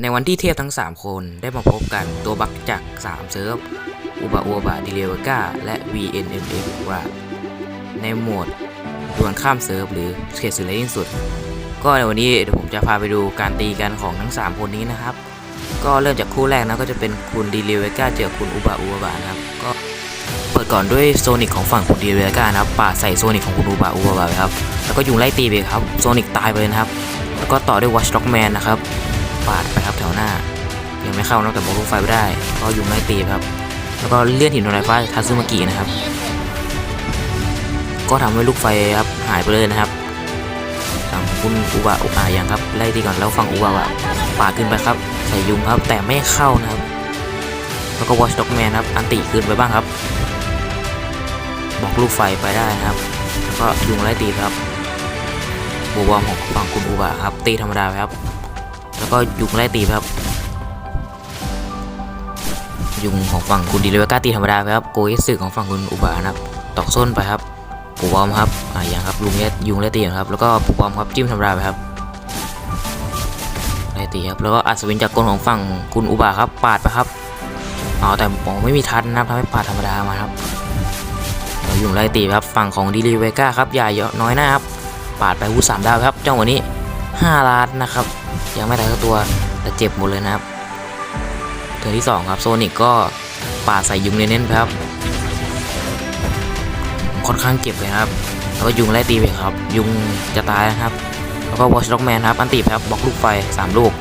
ในวันที่เทพทั้ง 3 คนได้มาพบกันตัวบัคจาก3เซิร์ฟอุบะอุบะดิเลวกาและ VNMF ว่า ในโหมดดวลข้ามเซิร์ฟหรือเขตสุดเลยที่สุด ก็ในวันนี้เดี๋ยวผมจะพาไปดูการตีกันของทั้ง 3 คนนี้นะครับ ก็เริ่มจากคู่แรกนะก็จะเป็นคุณดิเลวกาเจอคุณอุบะอุบะนะครับก็เปิดก่อนด้วยโซนิกของฝั่งคุณดิเลวกานะครับปาใส่โซนิกของคุณอุบะอุบะไปครับแล้วก็ยุงไล่ตีไปครับโซนิกตายไปเลยนะครับ แล้วก็ต่อด้วย Watchdog Man นะครับาดไปครับแถวหน้า ยังไม่เข้านอกจากบล็อกลูกไฟไม่ได้ ก็ยุงไล่ตีครับ แล้วก็เลื่อนหินโดนไฟฟ้าทัซึมากินะครับ ก็ทำให้ลูกไฟครับหายไปเลยนะครับฝั่งคุณอุบะอุบะยังครับไล่ตีก่อนแล้วฝั่งอุบะอะปาดขึ้นไปครับใส่ยุงครับ แต่ไม่เข้านะครับ แล้วก็ Watchdog Man ครับ อันติขึ้นไปบ้างครับบอกลูกไฟไปได้นะครับ แล้วก็ยุงไล่ตีครับบูวอมของฝั่งคุณอุบะครับ ตีธรรมดาไปครับ ก็ยุงไล่ตีครับ ยุงของฝั่งคุณดีเลวก้าตีธรรมดาไปครับโกยสึของฝั่งคุณอุบานะครับ ตอกส้นไปครับปูบอมครับอ่าอย่างครับลุงเล่ยุงไล่ตีครับแล้วก็ปูบอมครับจิ้มธรรมดาไปครับไล่ตีครับแล้วก็อัศวินจากกลของฝั่งคุณอุบาครับปาดไปครับอ๋อแต่ผมไม่มีทัดนะครับทำให้ปาดธรรมดามาครับแล้วยุงไล่ตีครับฝั่งของดีเลวก้าครับอย่าเยอะน้อยหน้าครับปาดไปหูสามดาวครับเจ้าวันนี้ 5ล้านนะครับ ยังไม่ตายสักตัวแต่เจ็บหมดเลยนะครับเทิร์นที่ 2 ครับโซนิกก็ป่าใส่ยุงเน้นๆครับ ค่อนข้างเจ็บเลยครับ แล้วก็ยุงไล่ตีไปครับ ยุงจะตายนะครับ แล้วก็วอชด็อกแมนครับอันตีไปครับบล็อกลูกไฟ 3 ลูก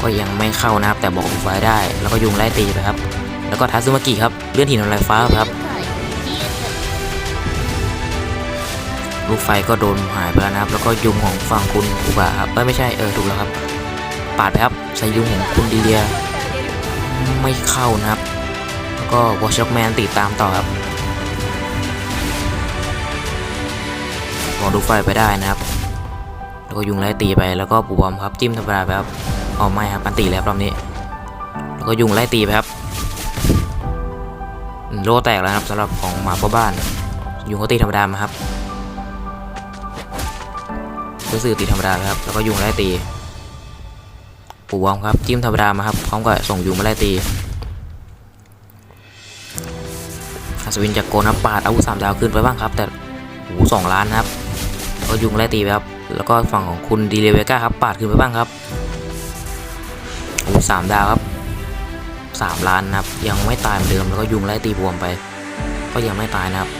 ก็ยังไม่เข้านะครับแต่บล็อกลูกไฟได้ แล้วก็ยุงไล่ตีไปครับ แล้วก็ทัซึมากิครับเลื่อนหินทำลายฟ้าครับ ลูกไฟก็โดนหายไปแล้วนะครับ แล้วก็ยุงของฝั่งคุณอุบะครับเอ้ยไม่ใช่เออถูกแล้วครับ ปาดไปครับใส่ยุงของคุณดีเดียไม่เข้านะครับ แล้วก็วอช d อกแมนติดตามต่อครับมองลูกไฟไปได้นะครับ แล้วก็ยุงไล่ตีไปแล้วก็ปูบอมครับจิ้มธรรมดาไปครับอ๋อไม่ครับอันตีแล้วรอบนี้ แล้วก็ยุงไล่ตีไปครับโล่แตกแล้วครับสำหรับของหมาพ่อบ้าน ยุงก็ตีธรรมดามาครับ ก็สื่อตีธรรมดาครับ แล้วก็ยุงไล่ตีปูวอมครับ จิ้มธรรมดามาครับ พร้อมกับส่งยุงมาไล่ตีอัศวินจากโกนะปาดอาวุธสามดาวขึ้นไปบ้างครับ แต่โอ้โหสองล้านครับก็ยุงไล่ตีไปครับ แล้วก็ฝั่งของคุณดีเลเวก้าครับปาดขึ้นไปบ้างครับโอ้โหสามดาวครับสามล้านนะครับ ยังไม่ตายเหมือนเดิมแล้วก็ยุงไล่ตีบวมไป ก็ยังไม่ตายนะครับ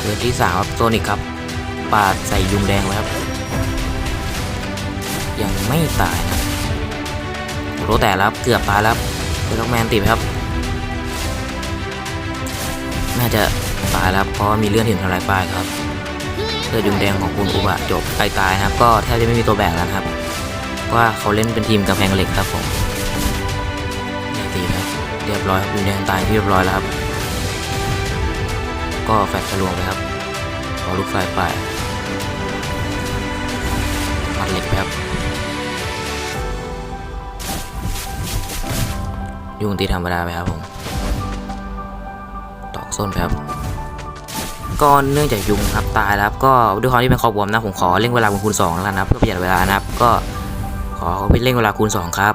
เดือนที่สามครับโซนิกครับ ปาดใส่ยุงแดงไว้วครับ ยังไม่ตายนะโรแต่แล้วครับเกือบตายแล้วเดล็อกแมนติดครับ น่าจะตายแล้วเพราะมีเลื่อนหินทลายปลายครับเลือดยุงแดงของคุณอุบะจบไปตายนะครับ ก็แทบจะไม่มีตัวแบกแล้วครับเพราะว่าเขาเล่นเป็นทีมกำแพงเหล็กครับผมนี่ตีครับเรียบร้อยครับยุงแดงตายเรียบร้อยแล้วครับ ก็แฟกทะลวงไปครับขอลูกไฟไป เหล็กครับยุงตีธรรมดาไปครับผมตอกส้นครับก็เนื่องจากยุงครับตายแล้วครับก็ด้วยความที่เป็นคอบวมนะผมขอเร่งเวลาคูณ2แล้วกันนะครับเพื่อประหยัดเวลานะครับ ก็ขอเป็นเร่งเวลาคูณ2ครับ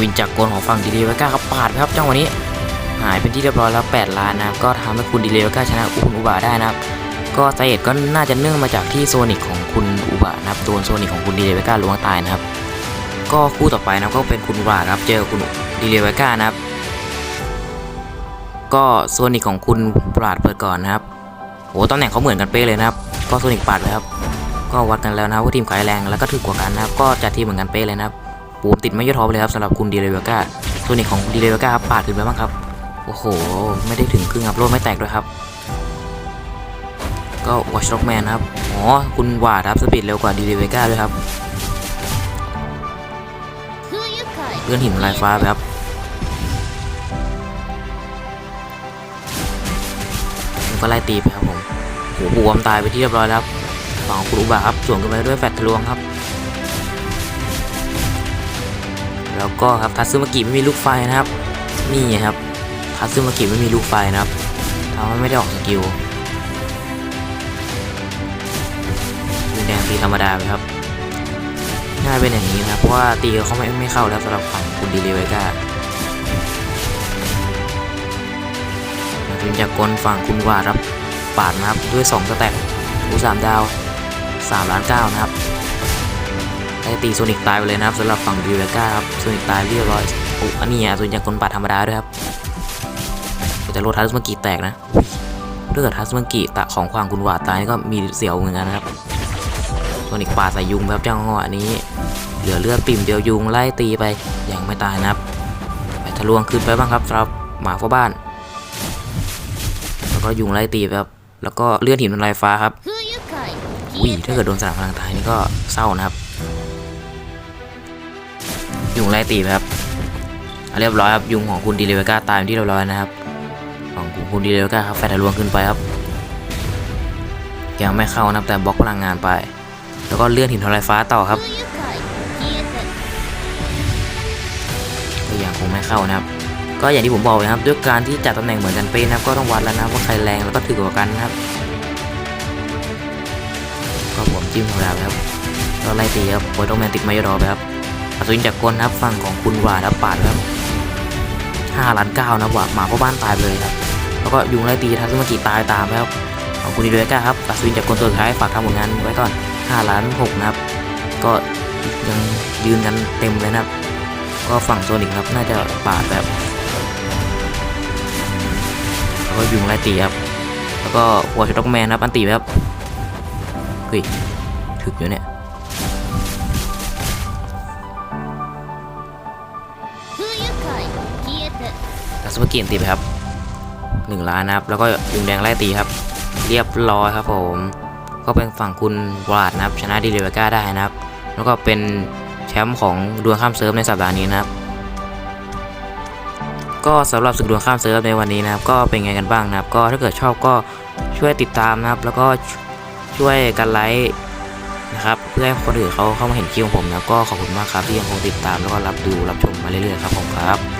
วินจากรกลของฝั่งดีเลเวก้าครับปาดไปครับจังหวะนี้ หายเป็นที่เรียบร้อยแล้ว 8 ล้านนะครับ ก็ทำให้คุณดีเลเวก้าชนะคุณอุบะได้นะครับ ก็สาเหตุก็น่าจะเนื่องมาจากที่โซนิกของคุณอุบะนะครับโดนโซนิกของคุณดีเลเวก้าล้วงตายนะครับ ก็คู่ต่อไปนะก็เป็นคุณอุบะนะครับ เจอคุณดีเลเวก้านะครับ ก็โซนิกของคุณปราดเปิดก่อนนะครับโอ้ตำแหน่งเขาเหมือนกันเป๊ะเลยนะครับ ก็โซนิกปาดเลยครับก็วัดกันแล้วนะครับว่าทีมใครแรงแล้วก็ถึกกว่ากันนะครับ ก็จัดทีมเหมือนกันเป๊ะเลยนะครับ โอ้ติดไม่ยอดท็อปเลยครับสำหรับคุณดีเลเวก้าตัวนี้ของดีเลเวก้าครับปาดขึ้นไปบ้างครับ โอ้โห ไม่ได้ถึงครึ่งครับโลดไม่แตกด้วยครับ ก็วอชด็อกแมนครับ อ๋อ คุณวาดครับสปีดเร็วกว่าดีเลเวก้าด้วยครับเลื่อนหินลายฟ้าครับผมก็ไล่ตีไปครับผมโอ้โหบมตายไปที่เรียบร้อยแล้วฝั่งคุณอุบาครับ ส่วนกันไปด้วยแฟตทะลวงครับ แล้วก็ครับทัซึมากิไม่มีลูกไฟนะครับ นี่ไงครับทัซึมากิไม่มีลูกไฟนะครับทำให้ไม่ได้ออกสกิลดูแดงตีธรรมดาไปครับน่าเป็นอย่างนี้นะครับเพราะว่าตีเขาไม่ไม่เข้าแล้วสำหรับฝั่งคุณดีเลเวก้าทีมจากกลฝั่งคุณว่าครับปาดนะครับด้วย2สแต็กหูสามดาว3ล้านเก้านะครับ ไอตีโซนิกตายไปเลยนะครับสำหรับฝั่งดิวเลก้าครับโซนิกตายเรียบร้อยโอ้อันนี้อะส่วนจากคนปัดธรรมดาด้วยครับแต่โรทัสมากีแตกนะถ้าเกิดทัสมากีตะของความคุณวาดตายก็มีเสียวเหมือนกันนะครับโซนิกปาใส่ยุงแบบจ้างออันนี้ เหลือเลือดปิ่มเดียวยุงไล่ตีไปยังไม่ตายนะครับไปทะลวงขึ้นไปบ้างครับสำหรับหมาฟ้าบ้าน แล้วก็ยุงไล่ตีครับแล้วก็เลือดหินบนลายฟ้าครับวิ่งถ้าเกิดโดนสนามพลังตายนี่ก็เศร้านะครับ ยุงไล่ตีครับเรียบร้อยครับยุงของคุณดีเลเวก้าตายเป็นที่เรียบร้อยนะครับ ของคุณดีเลเวก้าครับแฟนทะลวงขึ้นไปครับยังไม่เข้านะแต่บล็อกพลังงานไป แล้วก็เลื่อนหินทลายฟ้าต่อครับก็ยังคงไม่เข้านะครับก็อย่างที่ผมบอกนะครับ ด้วยการที่จัดตำแหน่งเหมือนกันเป๊ะนะครับ ก็ต้องวัดแล้วนะว่าใครแรงแล้วก็ถือกว่ากันนะครับ ก็ผมจิ้มธรรมดาครับก็ไล่ตีครับโปรโตแมนติดไม่ยอดอไปครับ อัศวินจากกลนะครับฝั่งของคุณวาดครับปาดครับห้าล้านเก้านะว่าหมาพ่อบ้านตายเลยครับ แล้วก็ยุงไล่ตีทัศมกิตายตามไปครับของคุณดีเดก้าครับอัศวินจากกลตัวสุดท้ายฝากทำผลงานไว้ก่อนห้าล้านหกนะครับ ก็ยังยืนกันเต็มเลยนะครับ ก็ฝั่งโซนิกครับน่าจะปาดแบบแล้วก็ยุงไล่ตีครับ แล้วก็วอชด็อกแมนครับอันตีครับเฮ้ยถึกอยู่เนี่ย ตัสมากิอันตีไปครับหนึ่งล้านนะครับ แล้วก็ยุงแดงไล่ตีครับ เรียบร้อยครับผม ก็เป็นฝั่งคุณวลาดนะครับ ชนะดีเลเวก้าได้นะครับ แล้วก็เป็นแชมป์ของดวลข้ามเซิร์ฟในสัปดาห์นี้นะครับ ก็สำหรับศึกดวลข้ามเซิร์ฟในวันนี้นะครับ ก็เป็นไงกันบ้างนะครับ ก็ถ้าเกิดชอบก็ช่วยติดตามนะครับ แล้วก็ช่วยกันไลค์นะครับ เพื่อให้คนอื่นเขาเข้ามาเห็นคลิปของผมนะก็ขอบคุณมากครับที่ยังคงติดตามแล้วก็รับดูรับชมมาเรื่อยๆครับผมครับ